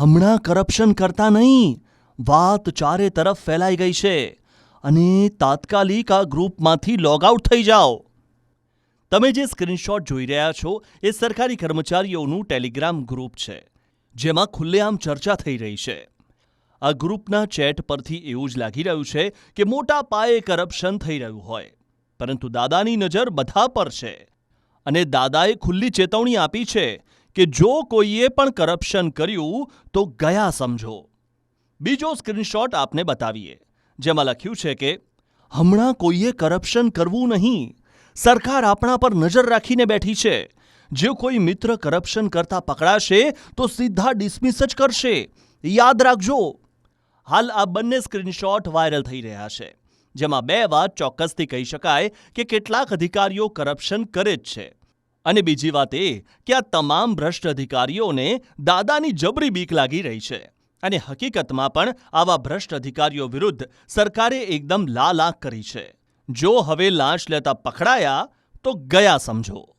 હમણાં કરપ્શન કરતા નહીં. વાત ચારે તરફ ફેલાઈ ગઈ છે. અને તાત્કાલિક આ ગ્રુપમાંથી લોગ આઉટ થઈ જાઓ. તમે જે સ્ક્રીનશોટ જોઈ રહ્યા છો એ સરકારી કર્મચારીઓનું ટેલિગ્રામ ગ્રુપ છે, જેમાં ખુલ્લેઆમ ચર્ચા થઈ રહી છે. આ ગ્રુપના ચેટ પરથી એવું જ લાગી રહ્યું છે કે મોટા પાયે કરપ્શન થઈ રહ્યું હોય. પરંતુ દાદાની નજર બધા પર છે. અને દાદાએ ખુલ્લી ચેતવણી આપી છે કે જો કોઈએ પણ કરપ્શન કર્યું, તો ગયા સમજો. બીજો સ્ક્રીનશોટ આપને બતાવીએ, જેમાં લખ્યું છે કે, હમણાં કોઈએ કરપ્શન કરવું નહીં. સરકાર આપણા પર નજર રાખીને બેઠી છે. જો કોઈ મિત્ર કરપ્શન કરતા પકડાશે, તો સીધા ડિસમિસ જ કરશે. યાદ રાખજો. હાલ આ બંને સ્ક્રીનશોટ વાયરલ થઈ રહ્યા છે, જેમાં બે વાત ચોક્કસથી કહી શકાય કે કેટલાક અધિકારીઓ કરપ્શન કરે જ છે. અને બીજી વાત એ કે આ તમામ ભ્રષ્ટ અધિકારીઓને દાદાની જબરી બીક લાગી રહી છે. અને હકીકતમાં પણ આવા ભ્રષ્ટ અધિકારીઓ વિરુદ્ધ સરકારે એકદમ લાલ આંખ કરી છે. જો હવે લાંચ લેતા પકડાયા, તો ગયા સમજો.